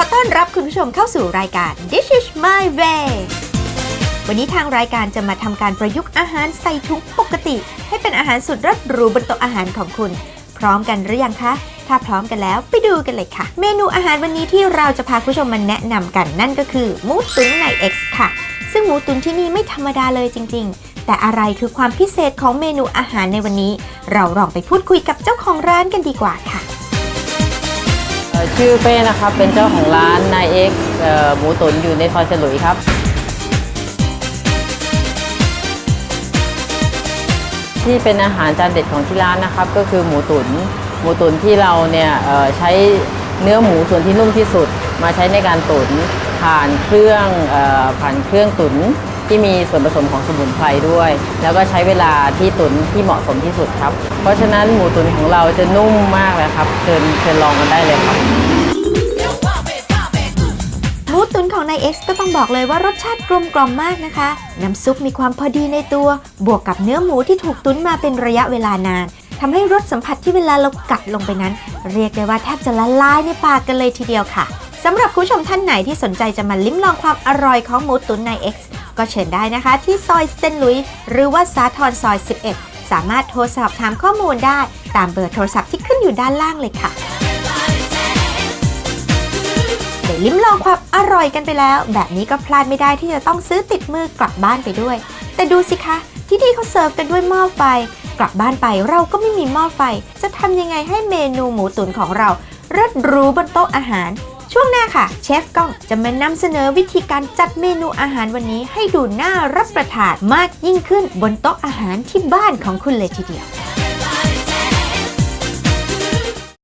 ขอต้อนรับคุณผู้ชมเข้าสู่รายการ This is my way วันนี้ทางรายการจะมาทำการประยุกต์อาหารใส่ถุงปกติ ให้เป็นอาหารสุดรสหรูบนโต๊ะอาหารของคุณ พร้อมกันหรือยังคะ ถ้าพร้อมกันแล้วไปดูกันเลยค่ะ เมนูอาหารวันนี้ที่เราจะพาคุณผู้ชมมาแนะนำกันนั่นก็คือหมูตุ๋นใน X ค่ะ ซึ่งหมูตุ๋นที่นี่ไม่ธรรมดาเลยจริง ๆแต่อะไรคือความพิเศษของเมนูอาหารในวันนี้ เราลองไปพูดคุยกับเจ้าของร้านกันดีกว่าค่ะ ชื่อเป้นะครับ เป็นเจ้าของร้านนายเอ็กหมูตุ๋นอยู่ในซอยฉลุยครับ ที่เป็นอาหารจานเด็ดของที่ร้านนะครับ ก็คือหมูตุ๋นหมูตุ๋นที่เราเนี่ยใช้เนื้อหมูส่วนที่นุ่มที่สุด มาใช้ในการตุ๋นผ่านเครื่องออผ่านเครื่องตุ๋น ที่มีส่วนผสมของสมุนไพรด้วย แล้วก็ใช้เวลาที่ตุ๋นที่เหมาะสมที่สุดครับ เพราะฉะนั้นหมูตุ๋นของเราจะนุ่มมากเลยครับเชิญเชิญลองกันได้เลยครับหมูตุ๋นของนาย X ก็ต้องบอกเลยว่ารสชาติกลมกล่อมมากนะคะ น้ำซุปมีความพอดีในตัว บวกกับเนื้อหมูที่ถูกตุ๋นมาเป็นระยะเวลานานทำให้รสสัมผัสที่เวลาเรากัดลงไปนั้น เรียกได้ว่าแทบจะละลายในปากกันเลยทีเดียวค่ะสำหรับคุณผู้ชมท่านไหนที่สนใจจะมาลิ้มลองความอร่อยของหมูตุ๋นนาย X ก็เชิญได้นะคะที่ซอยเซนลุย หรือว่าสาทรซอย 11 สามารถโทรสอบถามข้อมูลได้ตามเบอร์โทรศัพท์ที่ขึ้นอยู่ด้านล่างเลยค่ะได้ลิ้มลองความอร่อยกันไปแล้ว แบบนี้ก็พลาดไม่ได้ที่จะต้องซื้อติดมือกลับบ้านไปด้วย แต่ดูสิคะ ที่นี่เขาเสิร์ฟกันด้วยหม้อไฟ กลับบ้านไปเราก็ไม่มีหม้อไฟ จะทำยังไงให้เมนูหมูตุ๋นของเราเลิศรูบนโต๊ะอาหาร ช่วงหน้าค่ะ เชฟก้องจะมานำเสนอวิธีการจัดเมนูอาหารวันนี้ให้ดูน่ารับประทานมากยิ่งขึ้นบนโต๊ะอาหารที่บ้านของคุณเลยทีเดียว